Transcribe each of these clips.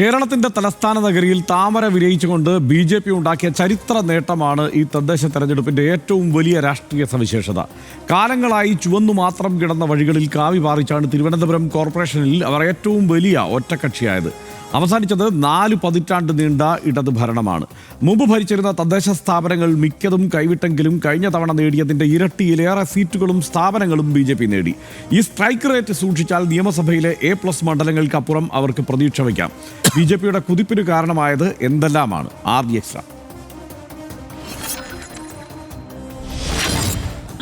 കേരളത്തിന്റെ തലസ്ഥാന നഗരിയിൽ താമര വിരയിച്ചുകൊണ്ട് ബി ജെ പി ഉണ്ടാക്കിയ ചരിത്ര നേട്ടമാണ് ഈ തദ്ദേശ തെരഞ്ഞെടുപ്പിന്റെ ഏറ്റവും വലിയ രാഷ്ട്രീയ സവിശേഷത. കാലങ്ങളായി ചുവന്നു മാത്രം കിടന്ന വഴികളിൽ കാവി പാറിച്ചാണ് തിരുവനന്തപുരം കോർപ്പറേഷനിൽ അവർ ഏറ്റവും വലിയ ഒറ്റക്കക്ഷിയായത്. അവസാനിച്ചത് നാല് പതിറ്റാണ്ട് നീണ്ട ഇടത് ഭരണമാണ്. മുമ്പ് ഭരിച്ചിരുന്ന തദ്ദേശ സ്ഥാപനങ്ങൾ മിക്കതും കൈവിട്ടെങ്കിലും കഴിഞ്ഞ തവണ നേടിയതിന്റെ ഇരട്ടിയിലേറെ സീറ്റുകളും സ്ഥാപനങ്ങളും ബി ജെ പി നേടി. ഈ സ്ട്രൈക്ക് റേറ്റ് സൂക്ഷിച്ചാൽ നിയമസഭയിലെ എ പ്ലസ് മണ്ഡലങ്ങൾക്കപ്പുറം അവർക്ക് പ്രതീക്ഷ വയ്ക്കാം. ബി ജെ പിയുടെ കുതിപ്പിന് കാരണമായത് എന്തെല്ലാമാണ്? ആർ ഡി എക്സ്ട്രാ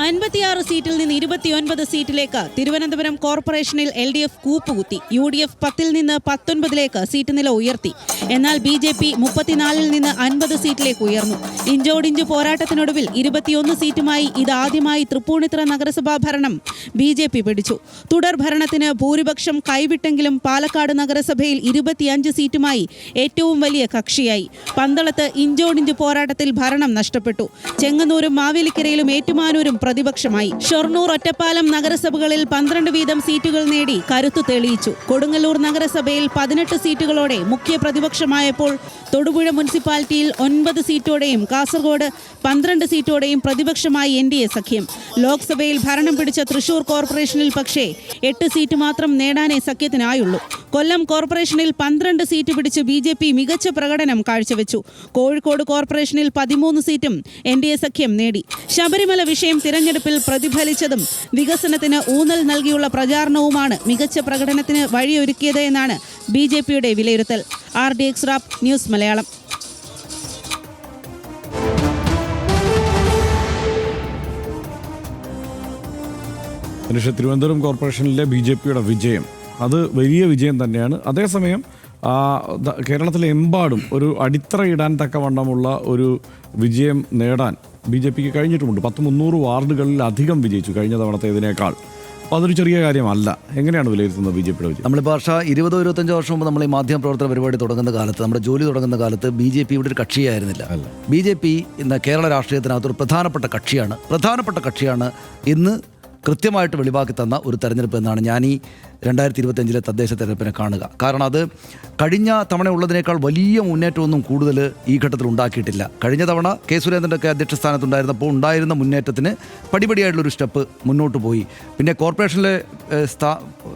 അൻപത്തിയാറ് സീറ്റിൽ നിന്ന് ഇരുപത്തിയൊൻപത് സീറ്റിലേക്ക് തിരുവനന്തപുരം കോർപ്പറേഷനിൽ എൽ ഡി എഫ് കൂപ്പുകുത്തി. യു ഡി എഫ് പത്തിൽ നിന്ന് പത്തൊൻപതിലേക്ക് സീറ്റ് നില ഉയർത്തി. എന്നാൽ ബി ജെ പി മുപ്പത്തിനാലിൽ നിന്ന് അൻപത് സീറ്റിലേക്ക് ഉയർന്നു. ഇഞ്ചോടിഞ്ച് പോരാട്ടത്തിനൊടുവിൽ ഇരുപത്തിയൊന്ന് സീറ്റുമായി ഇതാദ്യമായി തൃപ്പൂണിത്തുറ നഗരസഭാ ഭരണം ബി ജെ പി പിടിച്ചു. തുടർ ഭരണത്തിന് ഭൂരിപക്ഷം കൈവിട്ടെങ്കിലും പാലക്കാട് നഗരസഭയിൽ ഇരുപത്തിയഞ്ച് സീറ്റുമായി ഏറ്റവും വലിയ കക്ഷിയായി. പന്തളത്ത് ഇഞ്ചോടിഞ്ച് പോരാട്ടത്തിൽ ഭരണം നഷ്ടപ്പെട്ടു. ചെങ്ങന്നൂരും മാവേലിക്കരയിലും ഏറ്റുമാനൂരും പ്രതിപക്ഷമായി. ഷൊർണൂർ ഒറ്റപ്പാലം നഗരസഭകളിൽ പന്ത്രണ്ട് വീതം സീറ്റുകൾ നേടി കരുത്തു തെളിയിച്ചു. കൊടുങ്ങല്ലൂർ നഗരസഭയിൽ പതിനെട്ട് സീറ്റുകളോടെ മുഖ്യ പ്രതിപക്ഷമായപ്പോൾ തൊടുപുഴ മുനിസിപ്പാലിറ്റിയിൽ ഒൻപത് സീറ്റോടെയും കാസർഗോഡ് പന്ത്രണ്ട് സീറ്റോടെയും പ്രതിപക്ഷമായി എൻ ഡി എ സഖ്യം. ലോക്സഭയിൽ ഭരണം പിടിച്ച തൃശൂർ കോർപ്പറേഷനിൽ പക്ഷേ എട്ട് സീറ്റ് മാത്രം നേടാനേ സഖ്യത്തിനായുള്ളൂ. കൊല്ലം കോർപ്പറേഷനിൽ പന്ത്രണ്ട് സീറ്റ് പിടിച്ച് ബി ജെ പി മികച്ച പ്രകടനം കാഴ്ചവെച്ചു. കോഴിക്കോട് കോർപ്പറേഷനിൽ പതിമൂന്ന് സീറ്റും എൻ ഡി എ സഖ്യം നേടി. ശബരിമല വിഷയം തിരഞ്ഞെടുപ്പിൽ പ്രതിഫലിച്ചതും വികസനത്തിന് ഊന്നൽ നൽകിയുള്ള പ്രചാരണവുമാണ് മികച്ച പ്രകടനത്തിന് വഴിയൊരുക്കിയത് എന്നാണ് ബി വിലയിരുത്തൽ. R D X wrap news Malayalam. മനുഷ്യ തിരുവനന്തപുരം കോർപ്പറേഷനിലെ ബി ജെ പിയുടെ വിജയം. അത് വലിയ വിജയം തന്നെയാണ്. അതേസമയം കേരളത്തിലെമ്പാടും ഒരു അടിത്തറയിടാൻ തക്കവണ്ണമുള്ള ഒരു വിജയം നേടാൻ ബി ജെ പിക്ക് കഴിഞ്ഞിട്ടുമുണ്ട്. പത്ത് മുന്നൂറ് വാർഡുകളിൽ അധികം വിജയിച്ചു കഴിഞ്ഞ തവണത്തേതിനേക്കാൾ. അപ്പോൾ അതൊരു ചെറിയ കാര്യമല്ല. എങ്ങനെയാണ് വിലയിരുത്തുന്നത് ബി ജെ പിയുടെ വിജയം? നമ്മളിപ്പോൾ വർഷം ഇരുപതോ ഇരുപത്തഞ്ചോ വർഷം മുമ്പ് നമ്മൾ ഈ മാധ്യമ പ്രവർത്തന പരിപാടി തുടങ്ങുന്ന കാലത്ത് നമ്മുടെ ജോലി തുടങ്ങുന്ന കാലത്ത് ബി ജെ പി ഇവിടെ ഒരു കക്ഷിയായിരുന്നില്ല. ബി ജെ പി ഇന്ന് കേരള രാഷ്ട്രീയത്തിനകത്ത് ഒരു പ്രധാനപ്പെട്ട കക്ഷിയാണ്. പ്രധാനപ്പെട്ട കക്ഷിയാണ് ഇന്ന് കൃത്യമായിട്ട് വെളിവാക്കി തന്ന ഒരു തെരഞ്ഞെടുപ്പ് എന്നാണ് ഞാൻ ഈ രണ്ടായിരത്തി ഇരുപത്തഞ്ചിലെ തദ്ദേശ തെരഞ്ഞെടുപ്പിനെ കാണുക. കാരണം അത് കഴിഞ്ഞ തവണ ഉള്ളതിനേക്കാൾ വലിയ മുന്നേറ്റമൊന്നും കൂടുതൽ ഈ ഘട്ടത്തിൽ ഉണ്ടാക്കിയിട്ടില്ല. കഴിഞ്ഞ തവണ കെ സുരേന്ദ്രന്റെ ഒക്കെ അധ്യക്ഷ സ്ഥാനത്തുണ്ടായിരുന്നപ്പോൾ ഉണ്ടായിരുന്ന മുന്നേറ്റത്തിന് പടിപടിയായിട്ടുള്ളൊരു സ്റ്റെപ്പ് മുന്നോട്ട് പോയി. പിന്നെ കോർപ്പറേഷനിലെ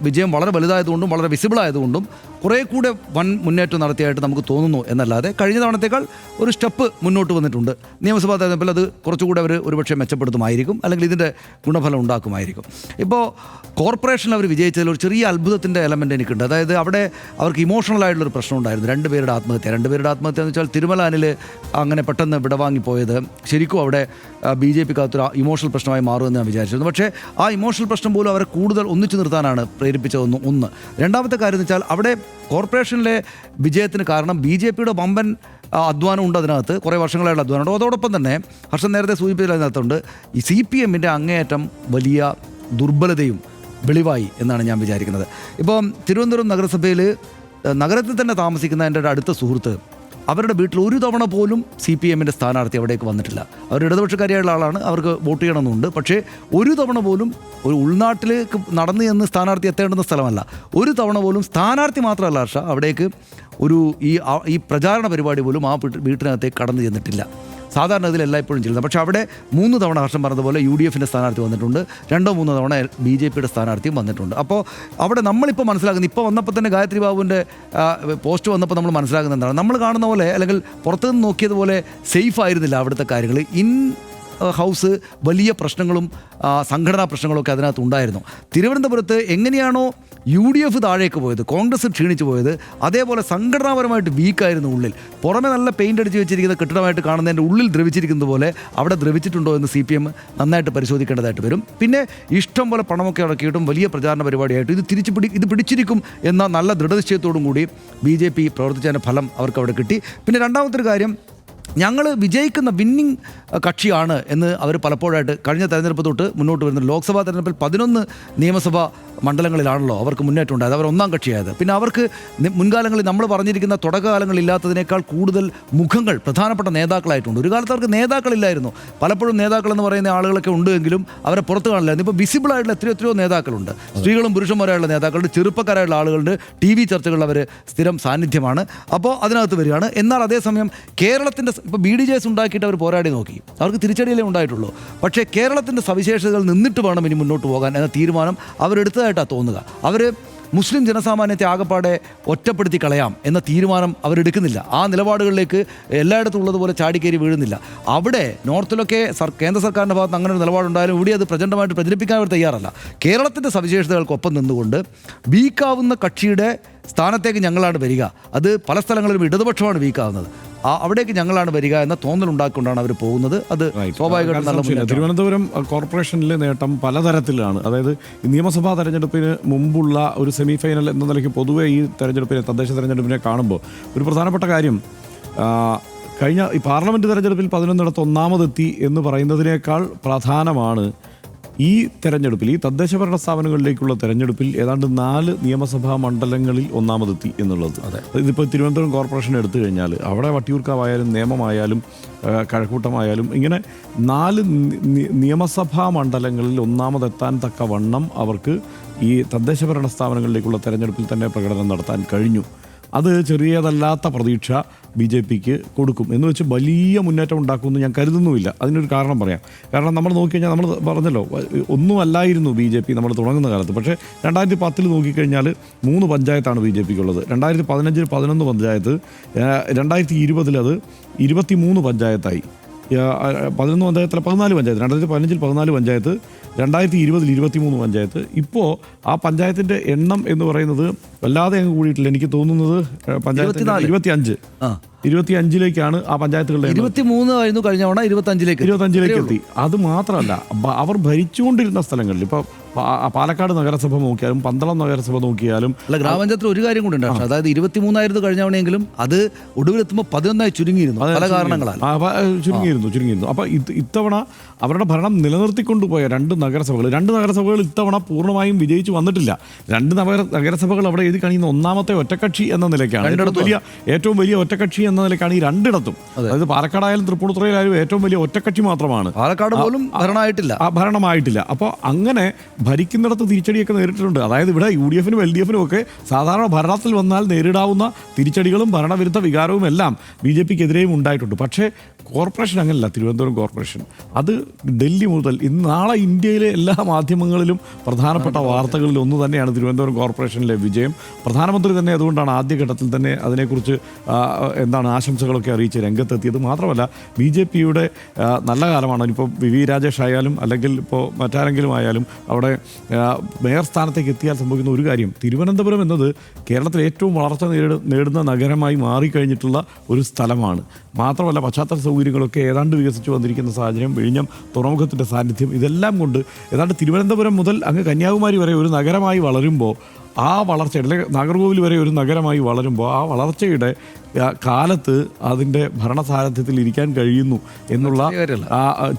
വിജയം വളരെ വലുതായതുകൊണ്ടും വളരെ വിസിബിൾ ആയതുകൊണ്ടും കുറേ കൂടെ വൻ മുന്നേറ്റം നടത്തിയായിട്ട് നമുക്ക് തോന്നുന്നു എന്നല്ലാതെ കഴിഞ്ഞ തവണത്തേക്കാൾ ഒരു സ്റ്റെപ്പ് മുന്നോട്ട് വന്നിട്ടുണ്ട്. നിയമസഭാ തെരഞ്ഞെടുപ്പിൽ അത് കുറച്ചുകൂടെ അവർ ഒരുപക്ഷെ മെച്ചപ്പെടുത്തുമായിരിക്കും അല്ലെങ്കിൽ ഇതിന്റെ ഗുണഫലം ഉണ്ടാക്കുമായിരിക്കും. ഇപ്പോൾ കോർപ്പറേഷനിൽ അവർ വിജയിച്ചതിൽ ഒരു ചെറിയ അത്ഭുതത്തിന്റെ എലമെന്റ് എനിക്കുണ്ട്. അതായത് അവിടെ അവർക്ക് ഇമോഷണൽ ആയിട്ടുള്ളൊരു പ്രശ്നം ഉണ്ടായിരുന്നു. രണ്ട് പേരുടെ ആത്മഹത്യ. രണ്ട് പേരുടെ ആത്മഹത്യ എന്ന് വെച്ചാൽ തിരുമലാനിൽ അങ്ങനെ പെട്ടെന്ന് വിടവാങ്ങിപ്പോയത് ശരിക്കും അവിടെ ബി ജെ പിക്കകത്തൊരു ഇമോഷണൽ പ്രശ്നമായി മാറുമെന്ന് ഞാൻ വിചാരിച്ചിരുന്നു. പക്ഷേ ആ ഇമോഷണൽ പ്രശ്നം പോലും അവരെ കൂടുതൽ ഒന്നിച്ചു നിർത്താനാണ് പ്രേരിപ്പിച്ചതെന്ന് ഒന്ന്. രണ്ടാമത്തെ കാര്യം എന്ന് വെച്ചാൽ അവിടെ കോർപ്പറേഷനിലെ വിജയത്തിന് കാരണം ബി ജെ പിയുടെ വമ്പൻ അധ്വാനം ഉണ്ട് അതിനകത്ത്. കുറേ വർഷങ്ങളായുള്ള അധ്വാനമുണ്ട് അതോടൊപ്പം തന്നെ ഹർഷൻ നേരത്തെ സൂചിപ്പിച്ചതിനകത്തുണ്ട് ഈ സി പി എമ്മിന്റെ അങ്ങേയറ്റം വലിയ ദുർബലതയും വെളിവായി എന്നാണ് ഞാൻ വിചാരിക്കുന്നത്. ഇപ്പം തിരുവനന്തപുരം നഗരസഭയിൽ നഗരത്തിൽ തന്നെ താമസിക്കുന്ന എന്റെ ഒരു അടുത്ത സുഹൃത്ത് അവരുടെ വീട്ടിൽ ഒരു തവണ പോലും സി പി എമ്മിന്റെ സ്ഥാനാർത്ഥി അവിടേക്ക് വന്നിട്ടില്ല. അവർ ഇടതുപക്ഷക്കാരിയായുള്ള ആളാണ്. അവർക്ക് വോട്ട് ചെയ്യണമെന്നുണ്ട്. പക്ഷേ ഒരു തവണ പോലും ഒരു ഉൾനാട്ടിലേക്ക് നടന്നു എന്ന് സ്ഥാനാർത്ഥി എത്തേണ്ടുന്ന സ്ഥലമല്ല. ഒരു തവണ പോലും സ്ഥാനാർത്ഥി മാത്രമല്ല ഹർഷ അവിടേക്ക് ഒരു ഈ ഈ പ്രചാരണ പരിപാടി പോലും ആ വീട്ട് വീട്ടിനകത്തേക്ക് കടന്നു ചെന്നിട്ടില്ല. സാധാരണ ഇതിൽ എല്ലായ്പ്പോഴും ചെയ്യുന്നത്. പക്ഷേ അവിടെ മൂന്ന് തവണ ഹർഷം പറഞ്ഞതുപോലെ യു ഡി എഫിന്റെ സ്ഥാനാർത്ഥി വന്നിട്ടുണ്ട്. രണ്ടോ മൂന്നോ തവണ ബി ജെ പിയുടെ സ്ഥാനാർത്ഥിയും വന്നിട്ടുണ്ട്. അപ്പോൾ അവിടെ നമ്മളിപ്പോൾ മനസ്സിലാക്കുന്നത് ഇപ്പോൾ വന്നപ്പോൾ തന്നെ ഗായത്രി ബാബുവിന്റെ പോസ്റ്റ് വന്നപ്പോൾ നമ്മൾ മനസ്സിലാക്കുന്നത് എന്താണ്? നമ്മൾ കാണുന്ന പോലെ അല്ലെങ്കിൽ പുറത്തുനിന്ന് നോക്കിയതുപോലെ സേഫ് ആയിരുന്നില്ല അവിടുത്തെ കാര്യങ്ങൾ. ഇൻ ഹൗസ് വലിയ പ്രശ്നങ്ങളും സംഘടനാ പ്രശ്നങ്ങളൊക്കെ അതിനകത്ത് ഉണ്ടായിരുന്നു. തിരുവനന്തപുരത്ത് എങ്ങനെയാണോ യു ഡി എഫ് താഴേക്ക് പോയത് കോൺഗ്രസ് ക്ഷീണിച്ചു പോയത് അതേപോലെ സംഘടനാപരമായിട്ട് വീക്കായിരുന്നു ഉള്ളിൽ. പുറമെ നല്ല പെയിന്റ് അടിച്ച് വെച്ചിരിക്കുന്ന കെട്ടിടമായിട്ട് കാണുന്നതിന്റെ ഉള്ളിൽ ദ്രവിച്ചിരിക്കുന്നത് പോലെ അവിടെ ദ്രവിച്ചിട്ടുണ്ടോ എന്ന് സി പി എം നന്നായിട്ട് പരിശോധിക്കേണ്ടതായിട്ട് വരും. പിന്നെ ഇഷ്ടം പോലെ പണമൊക്കെ ഇറക്കിയിട്ടും വലിയ പ്രചാരണ പരിപാടിയായിട്ട് ഇത് തിരിച്ചു പിടി ഇത് പിടിച്ചിരിക്കും എന്ന നല്ല ദൃഢനിശ്ചയത്തോടും കൂടി ബി ജെ പി പ്രവർത്തിച്ചതിന്റെ ഫലം അവർക്ക് അവിടെ കിട്ടി. പിന്നെ രണ്ടാമത്തൊരു കാര്യം ഞങ്ങൾ വിജയിക്കുന്ന വിന്നിങ് കക്ഷിയാണ് എന്ന് അവർ പലപ്പോഴായിട്ട് കഴിഞ്ഞ തെരഞ്ഞെടുപ്പ് തൊട്ട് മുന്നോട്ട് വരുന്നത് ലോക്സഭാ തെരഞ്ഞെടുപ്പിൽ പതിനൊന്ന് നിയമസഭാ മണ്ഡലങ്ങളിലാണല്ലോ അവർക്ക് മുന്നേറ്റം ഉണ്ടായത്. അവർ ഒന്നാം കക്ഷിയായത്. പിന്നെ അവർക്ക് മുൻകാലങ്ങളിൽ നമ്മൾ പറഞ്ഞിരിക്കുന്ന തുടക്കകാലങ്ങളില്ലാത്തതിനേക്കാൾ കൂടുതൽ മുഖങ്ങൾ പ്രധാനപ്പെട്ട നേതാക്കളായിട്ടുണ്ട്. ഒരു കാലത്ത് അവർക്ക് നേതാക്കളില്ലായിരുന്നു. പലപ്പോഴും നേതാക്കൾ എന്ന് പറയുന്ന ആളുകളൊക്കെ ഉണ്ടെങ്കിലും അവരെ പുറത്ത് കാണില്ലായിരുന്നു. ഇപ്പോൾ വിസിബിളായിട്ടുള്ള എത്രയോ എത്രയോ നേതാക്കളുണ്ട്. സ്ത്രീകളും പുരുഷന്മാരായുള്ള നേതാക്കളുണ്ട്. ചെറുപ്പക്കാരായുള്ള ആളുകളുണ്ട്. ടി വി ചർച്ചകളിൽ അവർ സ്ഥിരം സാന്നിധ്യമാണ്. അപ്പോൾ അതിനകത്ത് വരികയാണ്. എന്നാൽ അതേസമയം കേരളത്തിന്റെ ഇപ്പോൾ ബി ഡി ജെ എസ് ഉണ്ടാക്കിയിട്ട് അവർ പോരാടി നോക്കി. അവർക്ക് തിരിച്ചടിയിലേ ഉണ്ടായിട്ടുള്ളൂ. പക്ഷേ കേരളത്തിന്റെ സവിശേഷതകൾ നിന്നിട്ട് വേണം ഇനി മുന്നോട്ട് പോകാൻ എന്ന തീരുമാനം അവരെടുത്തതായിട്ടാണ് തോന്നുക. അവർ മുസ്ലിം ജനസാമാന്യത്തെ ആകപ്പാടെ ഒറ്റപ്പെടുത്തി കളയാം എന്ന തീരുമാനം അവരെടുക്കുന്നില്ല. ആ നിലപാടുകളിലേക്ക് എല്ലായിടത്തും ഉള്ളതുപോലെ ചാടിക്കേരി വീഴുന്നില്ല. അവിടെ നോർത്തിലൊക്കെ സർ കേന്ദ്ര സർക്കാരിന്റെ ഭാഗത്ത് അങ്ങനെ ഒരു നിലപാടുണ്ടായാലും ഇവിടെ അത് പ്രചണ്ഡമായിട്ട് പ്രചരിപ്പിക്കാൻ അവർ തയ്യാറല്ല. കേരളത്തിന്റെ സവിശേഷതകൾക്കൊപ്പം നിന്നുകൊണ്ട് വീക്കാവുന്ന കക്ഷിയുടെ സ്ഥാനത്തേക്ക് ഞങ്ങളാണ് വരിക. അത് പല സ്ഥലങ്ങളിലും ഇടതുപക്ഷമാണ് വീക്കാവുന്നത്. അവിടേക്ക് ഞങ്ങളാണ് വരിക എന്ന തോന്നൽ തോന്നലുണ്ടാക്കിക്കൊണ്ടാണ് അവർ പോകുന്നത്. അത്. സ്വാഭാവികമായിട്ടും നല്ല തിരുവനന്തപുരം കോർപ്പറേഷനിലെ നേട്ടം പലതരത്തിലാണ്. അതായത് നിയമസഭാ തെരഞ്ഞെടുപ്പിന് മുമ്പുള്ള ഒരു സെമി ഫൈനൽ എന്ന നിലയ്ക്ക് പൊതുവേ ഈ തെരഞ്ഞെടുപ്പിനെ തദ്ദേശ തെരഞ്ഞെടുപ്പിനെ കാണുമ്പോൾ ഒരു പ്രധാനപ്പെട്ട കാര്യം കഴിഞ്ഞ ഈ പാർലമെന്റ് തെരഞ്ഞെടുപ്പിൽ പതിനൊന്നിടത്ത് ഒന്നാമതെത്തി എന്ന് പറയുന്നതിനേക്കാൾ പ്രധാനമാണ് ഈ തെരഞ്ഞെടുപ്പിൽ ഈ തദ്ദേശ ഭരണ സ്ഥാപനങ്ങളിലേക്കുള്ള തെരഞ്ഞെടുപ്പിൽ ഏതാണ്ട് നാല് നിയമസഭാ മണ്ഡലങ്ങളിൽ ഒന്നാമതെത്തി എന്നുള്ളത്. ഇതിപ്പോൾ തിരുവനന്തപുരം കോർപ്പറേഷൻ എടുത്തു കഴിഞ്ഞാൽ അവിടെ വട്ടിയൂർക്കാവായാലും നിയമമായാലും കഴക്കൂട്ടമായാലും ഇങ്ങനെ നാല് നിയമസഭാ മണ്ഡലങ്ങളിൽ ഒന്നാമതെത്താൻ തക്ക വണ്ണം അവർക്ക് ഈ തദ്ദേശ ഭരണ സ്ഥാപനങ്ങളിലേക്കുള്ള തെരഞ്ഞെടുപ്പിൽ തന്നെ പ്രകടനം നടത്താൻ കഴിഞ്ഞു. അത് ചെറിയതല്ലാത്ത പ്രതീക്ഷ ബി ജെ പിക്ക് കൊടുക്കും. എന്ന് വെച്ച് വലിയ മുന്നേറ്റം ഉണ്ടാക്കുമെന്ന് ഞാൻ കരുതുന്നുമില്ല. അതിനൊരു കാരണം പറയാം. കാരണം നമ്മൾ നോക്കിക്കഴിഞ്ഞാൽ നമ്മൾ പറഞ്ഞല്ലോ ഒന്നും അല്ലായിരുന്നു ബി ജെ പി നമ്മൾ തുടങ്ങുന്ന കാലത്ത്. പക്ഷേ രണ്ടായിരത്തി പത്തിൽ നോക്കിക്കഴിഞ്ഞാൽ മൂന്ന് പഞ്ചായത്താണ് ബി ജെ പിക്ക് ഉള്ളത് രണ്ടായിരത്തി പതിനഞ്ചിൽ പതിനൊന്ന് പഞ്ചായത്ത് രണ്ടായിരത്തി ഇരുപതിൽ അത് ഇരുപത്തി മൂന്ന് പഞ്ചായത്തായി. പതിനൊന്ന് പഞ്ചായത്തിൽ പതിനാല് പഞ്ചായത്ത് രണ്ടായിരത്തി പതിനഞ്ചിൽ പതിനാല് പഞ്ചായത്ത് രണ്ടായിരത്തി ഇരുപതിൽ ഇരുപത്തി മൂന്ന് പഞ്ചായത്ത്. ഇപ്പോൾ ആ പഞ്ചായത്തിന്റെ എണ്ണം എന്ന് പറയുന്നത് വല്ലാതെ അങ്ങ് കൂടിയിട്ടില്ല. എനിക്ക് തോന്നുന്നത് പഞ്ചായത്ത്. ഇരുപത്തി അഞ്ച്. ഇരുപത്തി അഞ്ചിലേക്കാണ് ആ പഞ്ചായത്തുകളുടെ ഇരുപത്തി മൂന്ന് ആയിരുന്നു കഴിഞ്ഞ തവണ ഇരുപത്തഞ്ചിലേക്ക് ഇരുപത്തഞ്ചിലേക്ക് എത്തി. അത് മാത്രമല്ല അവർ ഭരിച്ചുകൊണ്ടിരുന്ന സ്ഥലങ്ങളിൽ ഇപ്പോൾ പാലക്കാട് നഗരസഭ നോക്കിയാലും പന്തളം നഗരസഭ നോക്കിയാലും അല്ല ഗ്രാമപഞ്ചായത്തിൽ ഒരു കാര്യം കൂടി ഉണ്ടാകും അതായത് ഇരുപത്തിമൂന്നായിരുന്നു കഴിഞ്ഞ കഴിഞ്ഞവണെങ്കിലും അത് ഒടുവിലെത്തുമ്പോൾ പതിനൊന്നായി ചുരുങ്ങിയിരുന്നു പല കാരണങ്ങളാൽ. ചുരുങ്ങിയിരുന്നു ചുരുങ്ങിയിരുന്നു. അപ്പോൾ ഇത് ഇത്തവണ അവരുടെ ഭരണം നിലനിർത്തിക്കൊണ്ടുപോയ രണ്ട് നഗരസഭകൾ രണ്ട് നഗരസഭകൾ ഇത്തവണ പൂർണമായും വിജയിച്ചു വന്നിട്ടില്ല. രണ്ട് നഗര നഗരസഭകൾ അവിടെ എഴുതി കാണിക്കുന്ന ഒന്നാമത്തെ ഒറ്റക്കക്ഷി എന്ന നിലയ്ക്കാണ്. വലിയ ഏറ്റവും വലിയ ഒറ്റക്കക്ഷി എന്ന നിലയ്ക്കാണ് ഈ രണ്ടിടത്തും. അതായത് പാലക്കാടായാലും തൃപ്പൂണിത്തുറയിലായാലും ഏറ്റവും വലിയ ഒറ്റക്കക്ഷി മാത്രമാണ്. പാലക്കാട് പോലും ഭരണമായിട്ടില്ല. ഭരണമായിട്ടില്ല. അപ്പോൾ അങ്ങനെ ഭരിക്കുന്നിടത്ത് തിരിച്ചടിയൊക്കെ നേരിട്ടിട്ടുണ്ട്. അതായത് ഇവിടെ യു ഡി എഫിനും എൽ ഡി എഫിനും ഒക്കെ സാധാരണ ഭരണത്തിൽ വന്നാൽ നേരിടാവുന്ന തിരിച്ചടികളും ഭരണവിരുദ്ധ വികാരവും എല്ലാം ബി ജെ പിക്കെതിരെയും ഉണ്ടായിട്ടുണ്ട്. പക്ഷേ കോർപ്പറേഷൻ അങ്ങനല്ല തിരുവനന്തപുരം കോർപ്പറേഷൻ. അത് ഡൽഹി മുതൽ ഇന്ന് നാളെ ഇന്ത്യയിലെ എല്ലാ മാധ്യമങ്ങളിലും പ്രധാനപ്പെട്ട വാർത്തകളിൽ ഒന്ന് തന്നെയാണ് തിരുവനന്തപുരം കോർപ്പറേഷനിലെ വിജയം. പ്രധാനമന്ത്രി തന്നെ അതുകൊണ്ടാണ് ആദ്യഘട്ടത്തിൽ തന്നെ അതിനെക്കുറിച്ച് എന്താണ് ആശംസകളൊക്കെ അറിയിച്ച് രംഗത്തെത്തിയത്. മാത്രമല്ല ബി ജെ പിയുടെ നല്ല കാലമാണ്. ഇപ്പോൾ വി വി രാജേഷ് ആയാലും അല്ലെങ്കിൽ ഇപ്പോൾ മറ്റാരെങ്കിലും ആയാലും അവിടെ ആ, മേയർ സ്ഥാനത്തേക്ക് എത്തിയാൽ സംഭവിക്കുന്ന ഒരു കാര്യം തിരുവനന്തപുരം എന്നത് കേരളത്തിൽ ഏറ്റവും വളർച്ച നേടുന്ന നഗരമായി മാറിക്കഴിഞ്ഞിട്ടുള്ള ഒരു സ്ഥലമാണ്. മാത്രമല്ല പശ്ചാത്തല സൗകര്യങ്ങളൊക്കെ ഏതാണ്ട് വികസിച്ചു വന്നിരിക്കുന്ന സാഹചര്യം വിഴിഞ്ഞം തുറമുഖത്തിന്റെ സാന്നിധ്യം ഇതെല്ലാം കൊണ്ട് ഏതാണ്ട് തിരുവനന്തപുരം മുതൽ അങ്ങ് കന്യാകുമാരി വരെ ഒരു നഗരമായി വളരുമ്പോൾ ആ വളർച്ച അല്ലെങ്കിൽ നാഗർകോവിൽ വരെ ഒരു നഗരമായി വളരുമ്പോൾ ആ വളർച്ചയുടെ കാലത്ത് അതിന്റെ ഭരണസാരഥ്യത്തിൽ ഇരിക്കാൻ കഴിയുന്നു എന്നുള്ള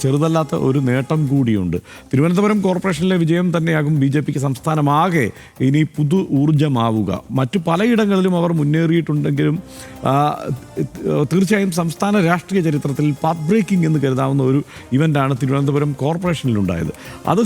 ചെറുതല്ലാത്ത ഒരു നേട്ടം കൂടിയുണ്ട്. തിരുവനന്തപുരം കോർപ്പറേഷനിലെ വിജയം തന്നെയാകും ബി ജെ പിക്ക് സംസ്ഥാനമാകെ ഇനി പുതു ഊർജമാവുക മറ്റു പലയിടങ്ങളിലും അവർ മുന്നേറിയിട്ടുണ്ടെങ്കിലും തീർച്ചയായും സംസ്ഥാന രാഷ്ട്രീയ ചരിത്രത്തിൽ പാത്ത് ബ്രേക്കിംഗ് എന്ന് കരുതാവുന്ന ഒരു ഇവന്റാണ് തിരുവനന്തപുരം കോർപ്പറേഷനിലുണ്ടായത്. അത്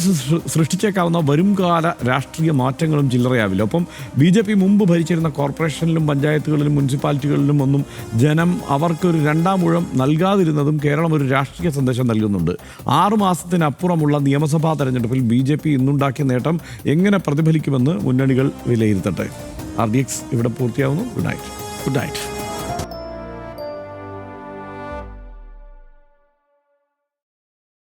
സൃഷ്ടിച്ചേക്കാവുന്ന വരുംകാല രാഷ്ട്രീയ മാറ്റങ്ങളും ചില്ലറയാവില്ല. ഒപ്പം ബി ജെ പി മുമ്പ് ഭരിച്ചിരുന്ന കോർപ്പറേഷനിലും പഞ്ചായത്തുകളിലും മുനിസിപ്പാലിറ്റികളിലും ഒന്നും ജനം അവർക്കൊരു രണ്ടാം ഊഴം നൽകാതിരുന്നതും കേരളം ഒരു രാഷ്ട്രീയ സന്ദേശം നൽകുന്നുണ്ട്. ആറുമാസത്തിനപ്പുറമുള്ള നിയമസഭാ തെരഞ്ഞെടുപ്പിൽ ബി ജെ പി ഇന്നുണ്ടാക്കിയ നേട്ടം എങ്ങനെ പ്രതിഫലിക്കുമെന്ന് മുന്നണികൾ വിലയിരുത്തട്ടെ. ആർ ഡി എക്സ് ഇവിടെ പൂർത്തിയാവുന്നു. Good night. Good night.